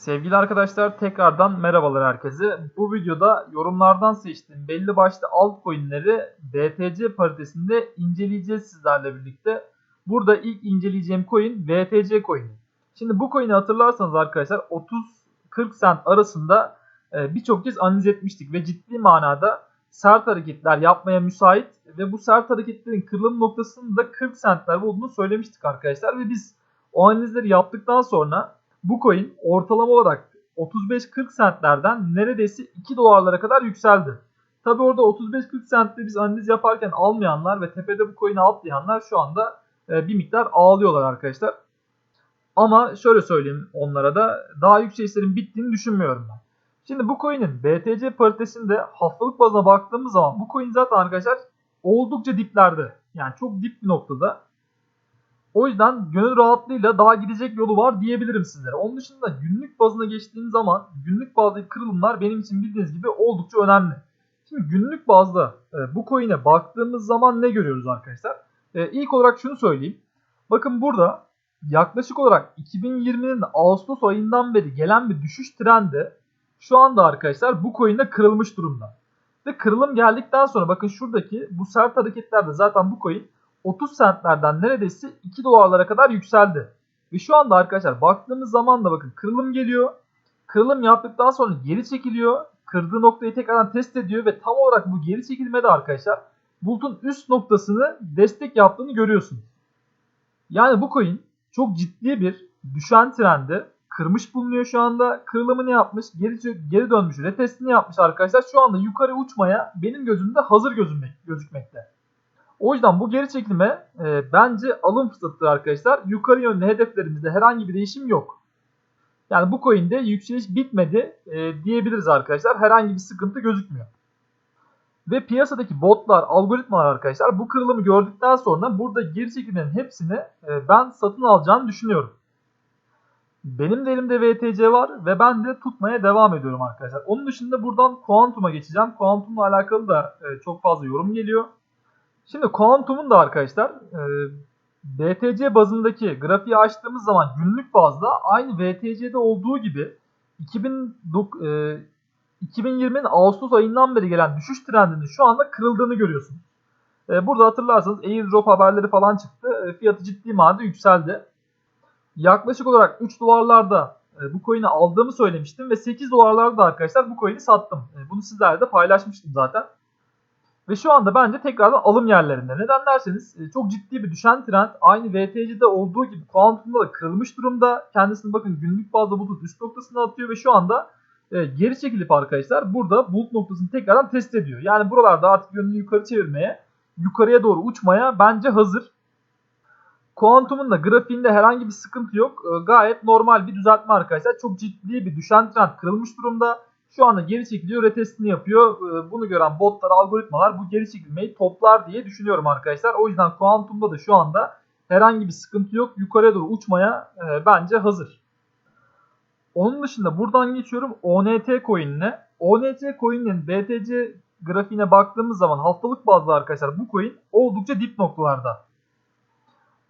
Sevgili arkadaşlar tekrardan merhabalar herkese. Bu videoda yorumlardan seçtiğim belli başlı altcoin'leri BTC paritesinde inceleyeceğiz sizlerle birlikte. Burada ilk inceleyeceğim coin VTC coin'i. Şimdi bu coin'i hatırlarsanız arkadaşlar 30-40 cent arasında e, birçok kez analiz etmiştik ve ciddi manada sert hareketler yapmaya müsait ve bu sert hareketlerin kırılım noktasının da 40 centler olduğunu söylemiştik arkadaşlar ve biz o analizleri yaptıktan sonra bu coin ortalama olarak 35-40 centlerden neredeyse 2 dolarlara kadar yükseldi. Tabi orada 35-40 centte biz analiz yaparken almayanlar ve tepede bu coin'i atlayanlar şu anda e, bir miktar ağlıyorlar arkadaşlar. Ama şöyle söyleyeyim onlara da daha yükselişlerin bittiğini düşünmüyorum ben. Şimdi bu coin'in BTC paritesinde haftalık bazına baktığımız zaman bu coin zaten arkadaşlar oldukça diplerde. Yani çok dip bir noktada. O yüzden gönül rahatlığıyla daha gidecek yolu var diyebilirim sizlere. Onun dışında günlük bazına geçtiğim zaman günlük bazdaki kırılımlar benim için bildiğiniz gibi oldukça önemli. Şimdi günlük bazda e, bu coin'e baktığımız zaman ne görüyoruz arkadaşlar? E, ilk olarak şunu söyleyeyim. Bakın burada yaklaşık olarak 2020'nin Ağustos ayından beri gelen bir düşüş trendi şu anda arkadaşlar bu coin'de kırılmış durumda. Ve kırılım geldikten sonra bakın şuradaki bu sert hareketlerde zaten bu coin 30 centlerden neredeyse 2 dolarlara kadar yükseldi. Ve şu anda arkadaşlar baktığımız zaman da bakın kırılım geliyor. Kırılım yaptıktan sonra geri çekiliyor. Kırdığı noktayı tekrardan test ediyor ve tam olarak bu geri çekilmede arkadaşlar bulutun üst noktasını destek yaptığını görüyorsunuz. Yani bu coin çok ciddi bir düşen trendi kırmış bulunuyor şu anda. Kırılımını yapmış, geri geri dönmüş, retestini yapmış arkadaşlar. Şu anda yukarı uçmaya benim gözümde hazır gözükmekte. O yüzden bu geri çekilme e, bence alım fırsatıdır arkadaşlar. Yukarı yönlü hedeflerimizde herhangi bir değişim yok. Yani bu coin'de yükseliş bitmedi e, diyebiliriz arkadaşlar. Herhangi bir sıkıntı gözükmüyor. Ve piyasadaki botlar, algoritmalar arkadaşlar bu kırılımı gördükten sonra burada geri çekilmenin hepsini e, ben satın alacağını düşünüyorum. Benim de elimde VTC var ve ben de tutmaya devam ediyorum arkadaşlar. Onun dışında buradan Quantum'a geçeceğim. Quantum'la alakalı da e, çok fazla yorum geliyor. Şimdi Quantum'un da arkadaşlar e, BTC bazındaki grafiği açtığımız zaman günlük bazda aynı VTC'de olduğu gibi 2000, e, 2020'nin Ağustos ayından beri gelen düşüş trendinin şu anda kırıldığını görüyorsunuz. E, burada hatırlarsanız airdrop haberleri falan çıktı. E, fiyatı ciddi manada yükseldi. Yaklaşık olarak 3 dolarlarda bu coin'i aldığımı söylemiştim ve 8 dolarlarda arkadaşlar bu coin'i sattım. Bunu sizlerle de paylaşmıştım zaten. Ve şu anda bence tekrardan alım yerlerinde. Neden derseniz e, çok ciddi bir düşen trend aynı VTC'de olduğu gibi Quantum'da da kırılmış durumda. Kendisini bakın günlük bazda bulutun üst noktasına atıyor ve şu anda e, geri çekilip arkadaşlar burada bulut noktasını tekrardan test ediyor. Yani buralarda artık yönünü yukarı çevirmeye, yukarıya doğru uçmaya bence hazır. Quantum'un da grafiğinde herhangi bir sıkıntı yok. E, gayet normal bir düzeltme arkadaşlar. Çok ciddi bir düşen trend kırılmış durumda. Şu anda geri çekiliyor, retestini yapıyor. Ee, bunu gören botlar, algoritmalar bu geri çekilmeyi toplar diye düşünüyorum arkadaşlar. O yüzden Quantum'da da şu anda herhangi bir sıkıntı yok. Yukarıya doğru uçmaya e, bence hazır. Onun dışında buradan geçiyorum ONT coin'ine. ONT coin'in BTC grafiğine baktığımız zaman haftalık bazda arkadaşlar bu coin oldukça dip noktalarda.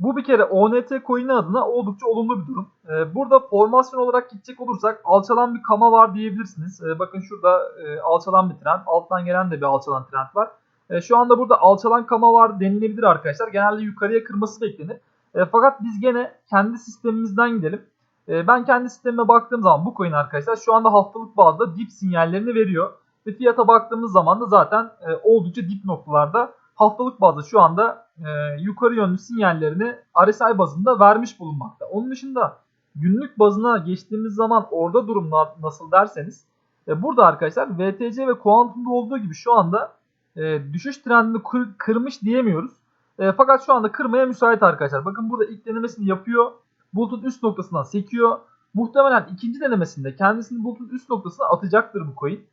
Bu bir kere ONT coin'i adına oldukça olumlu bir durum. Ee, burada formasyon olarak gidecek olursak alçalan bir kama var diyebilirsiniz. Ee, bakın şurada e, alçalan bir trend. Alttan gelen de bir alçalan trend var. E, şu anda burada alçalan kama var denilebilir arkadaşlar. Genelde yukarıya kırması beklenir. E, fakat biz gene kendi sistemimizden gidelim. E, ben kendi sistemime baktığım zaman bu coin arkadaşlar şu anda haftalık bazda dip sinyallerini veriyor. Ve fiyata baktığımız zaman da zaten e, oldukça dip noktalarda haftalık bazda şu anda e, yukarı yönlü sinyallerini RSI bazında vermiş bulunmakta. Onun dışında günlük bazına geçtiğimiz zaman orada durumlar nasıl derseniz e, burada arkadaşlar VTC ve Quantum'da olduğu gibi şu anda e, düşüş trendini kır, kırmış diyemiyoruz. E, fakat şu anda kırmaya müsait arkadaşlar. Bakın burada ilk denemesini yapıyor. Bulutun üst noktasından sekiyor. Muhtemelen ikinci denemesinde kendisini bulutun üst noktasına atacaktır bu coin.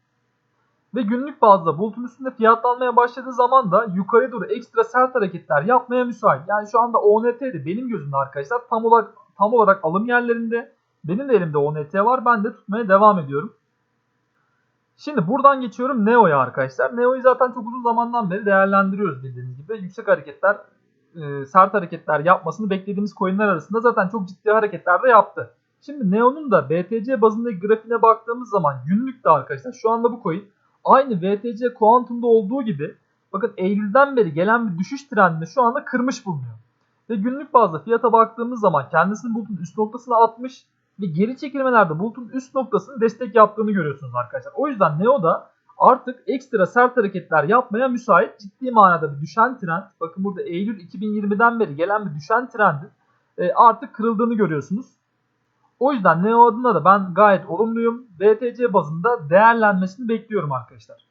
Ve günlük bazda bulutun üstünde fiyatlanmaya başladığı zaman da yukarı doğru ekstra sert hareketler yapmaya müsait. Yani şu anda ONT'de benim gözümde arkadaşlar tam olarak tam olarak alım yerlerinde. Benim de elimde ONT var. Ben de tutmaya devam ediyorum. Şimdi buradan geçiyorum Neo'ya arkadaşlar. Neo'yu zaten çok uzun zamandan beri değerlendiriyoruz bildiğiniz gibi. Yüksek hareketler, e, sert hareketler yapmasını beklediğimiz coinler arasında zaten çok ciddi hareketler de yaptı. Şimdi Neo'nun da BTC bazındaki grafiğine baktığımız zaman günlük de arkadaşlar şu anda bu coin aynı VTC Quantum'da olduğu gibi bakın Eylül'den beri gelen bir düşüş trendini şu anda kırmış bulunuyor. Ve günlük bazda fiyata baktığımız zaman kendisini bulutun üst noktasına atmış ve geri çekilmelerde bulutun üst noktasını destek yaptığını görüyorsunuz arkadaşlar. O yüzden Neo da artık ekstra sert hareketler yapmaya müsait ciddi manada bir düşen trend. Bakın burada Eylül 2020'den beri gelen bir düşen trendin e, artık kırıldığını görüyorsunuz. O yüzden Neo adına da ben gayet olumluyum. BTC bazında değerlenmesini bekliyorum arkadaşlar.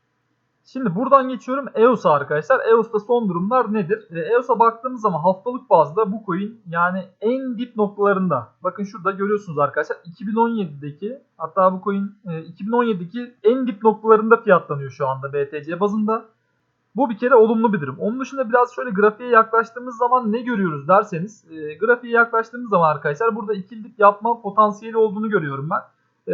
Şimdi buradan geçiyorum EOS'a arkadaşlar. EOS'ta son durumlar nedir? E, EOS'a baktığımız zaman haftalık bazda bu coin yani en dip noktalarında. Bakın şurada görüyorsunuz arkadaşlar 2017'deki hatta bu coin 2017'deki en dip noktalarında fiyatlanıyor şu anda BTC bazında. Bu bir kere olumlu bir durum. Onun dışında biraz şöyle grafiğe yaklaştığımız zaman ne görüyoruz derseniz. E, grafiğe yaklaştığımız zaman arkadaşlar burada ikili dip yapma potansiyeli olduğunu görüyorum ben.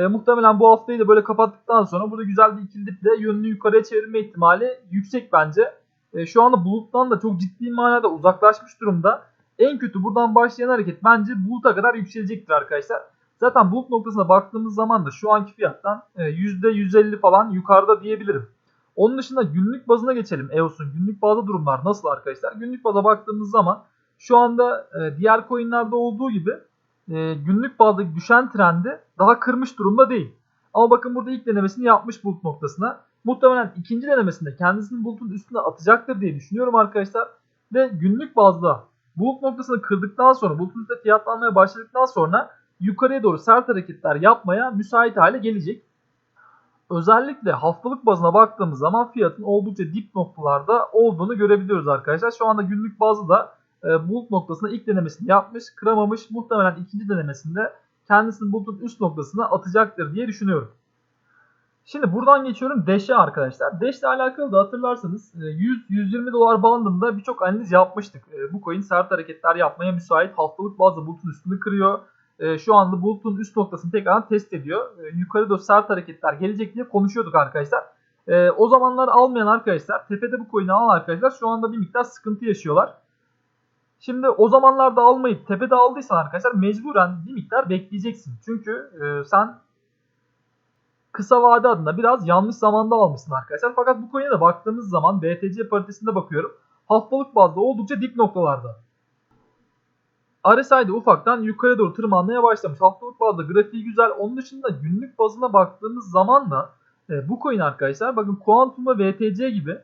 E, muhtemelen bu haftayı da böyle kapattıktan sonra burada güzel bir ikili diple yönünü yukarıya çevirme ihtimali yüksek bence. E, şu anda buluttan da çok ciddi manada uzaklaşmış durumda. En kötü buradan başlayan hareket bence buluta kadar yükselecektir arkadaşlar. Zaten bulut noktasına baktığımız zaman da şu anki fiyattan e, %150 falan yukarıda diyebilirim. Onun dışında günlük bazına geçelim EOS'un. Günlük bazda durumlar nasıl arkadaşlar? Günlük baza baktığımız zaman şu anda e, diğer coinlerde olduğu gibi e, günlük bazdaki düşen trendi daha kırmış durumda değil. Ama bakın burada ilk denemesini yapmış bulut noktasına. Muhtemelen ikinci denemesinde kendisini bulutun üstüne atacaktır diye düşünüyorum arkadaşlar. Ve günlük bazda bulut noktasını kırdıktan sonra bulutun üstünde fiyatlanmaya başladıktan sonra yukarıya doğru sert hareketler yapmaya müsait hale gelecek. Özellikle haftalık bazına baktığımız zaman fiyatın oldukça dip noktalarda olduğunu görebiliyoruz arkadaşlar. Şu anda günlük bazda da e, bulut noktasına ilk denemesini yapmış, kıramamış. Muhtemelen ikinci denemesinde kendisini bulutun üst noktasına atacaktır diye düşünüyorum. Şimdi buradan geçiyorum Dash'e arkadaşlar. İle alakalı da hatırlarsanız 100-120 e, dolar bandında birçok analiz yapmıştık. E, bu coin sert hareketler yapmaya müsait. Haftalık bazda bulutun üstünü kırıyor. E, şu anda bulutun üst noktasını tekrar test ediyor. Yukarı doğru sert hareketler gelecek diye konuşuyorduk arkadaşlar. O zamanlar almayan arkadaşlar, tepede bu coin'i alan arkadaşlar şu anda bir miktar sıkıntı yaşıyorlar. Şimdi o zamanlarda almayıp tepede aldıysan arkadaşlar mecburen bir miktar bekleyeceksin. Çünkü e, sen kısa vade adına biraz yanlış zamanda almışsın arkadaşlar. Fakat bu coin'e de baktığımız zaman BTC paritesinde bakıyorum. Haftalık bazda oldukça dip noktalarda. RSI'de ufaktan yukarı doğru tırmanmaya başlamış. Haftalık bazda grafiği güzel. Onun dışında günlük bazına baktığımız zaman da e, bu coin arkadaşlar bakın Quantum ve VTC gibi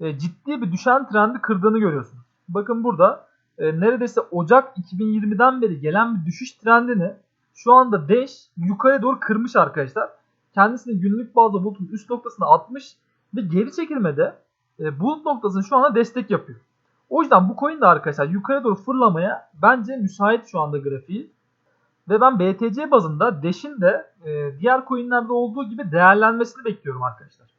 e, ciddi bir düşen trendi kırdığını görüyorsunuz. Bakın burada e, neredeyse Ocak 2020'den beri gelen bir düşüş trendini şu anda Dash yukarı doğru kırmış arkadaşlar. Kendisini günlük bazda bulutun üst noktasına atmış ve geri çekilmede e, bulut noktasını şu anda destek yapıyor. O yüzden bu coin de arkadaşlar yukarı doğru fırlamaya bence müsait şu anda grafiği. Ve ben BTC bazında Dash'in de e, diğer coinlerde olduğu gibi değerlenmesini bekliyorum arkadaşlar.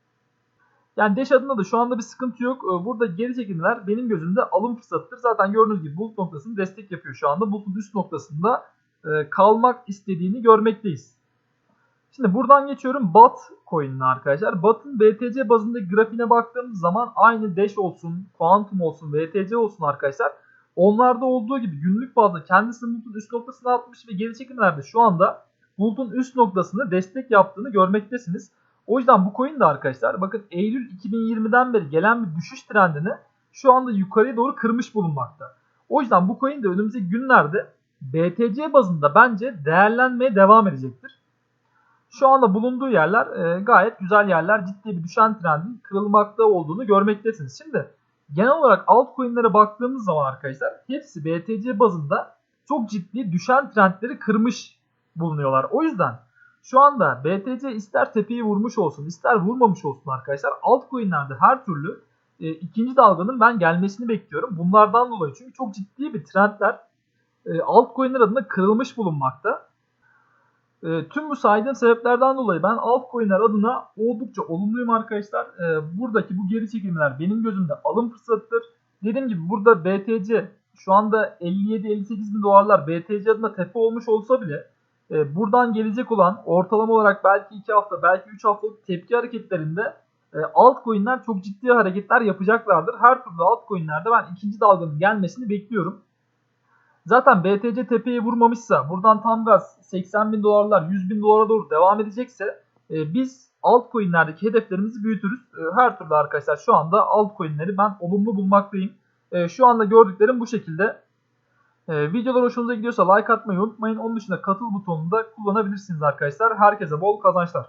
Yani Dash adında da şu anda bir sıkıntı yok. Ee, burada geri çekimler benim gözümde alım fırsatıdır. Zaten gördüğünüz gibi bulut noktasını destek yapıyor şu anda. Bulutun üst noktasında e, kalmak istediğini görmekteyiz. Şimdi buradan geçiyorum BAT coin'ine arkadaşlar. BAT'ın BTC bazındaki grafiğine baktığımız zaman aynı Dash olsun, Quantum olsun, BTC olsun arkadaşlar. Onlarda olduğu gibi günlük bazda kendisini bulutun üst noktasına atmış ve geri çekimlerde şu anda bulutun üst noktasını destek yaptığını görmektesiniz. O yüzden bu coin de arkadaşlar bakın Eylül 2020'den beri gelen bir düşüş trendini şu anda yukarıya doğru kırmış bulunmakta. O yüzden bu coin de önümüzdeki günlerde BTC bazında bence değerlenmeye devam edecektir. Şu anda bulunduğu yerler e, gayet güzel yerler. Ciddi bir düşen trendin kırılmakta olduğunu görmektesiniz. Şimdi genel olarak altcoin'lere baktığımız zaman arkadaşlar hepsi BTC bazında çok ciddi düşen trendleri kırmış bulunuyorlar. O yüzden şu anda BTC ister tepeyi vurmuş olsun ister vurmamış olsun arkadaşlar altcoin'lerde her türlü e, ikinci dalganın ben gelmesini bekliyorum. Bunlardan dolayı çünkü çok ciddi bir trendler e, altcoin'ler adına kırılmış bulunmakta. E, tüm bu saydığım sebeplerden dolayı ben altcoin'ler adına oldukça olumluyum arkadaşlar. E, buradaki bu geri çekimler benim gözümde alım fırsatıdır. Dediğim gibi burada BTC şu anda 57-58 bin dolarlar BTC adına tepe olmuş olsa bile e, buradan gelecek olan ortalama olarak belki 2 hafta belki 3 haftalık tepki hareketlerinde e, altcoin'ler çok ciddi hareketler yapacaklardır. Her türlü altcoin'lerde ben ikinci dalganın gelmesini bekliyorum. Zaten BTC tepeyi vurmamışsa buradan tam gaz 80 bin dolarlar 100 bin dolara doğru devam edecekse e, biz altcoin'lerdeki hedeflerimizi büyütürüz. E, her türlü arkadaşlar şu anda altcoin'leri ben olumlu bulmaktayım. E, şu anda gördüklerim bu şekilde. E, videolar hoşunuza gidiyorsa like atmayı unutmayın. Onun dışında katıl butonunu da kullanabilirsiniz arkadaşlar. Herkese bol kazançlar.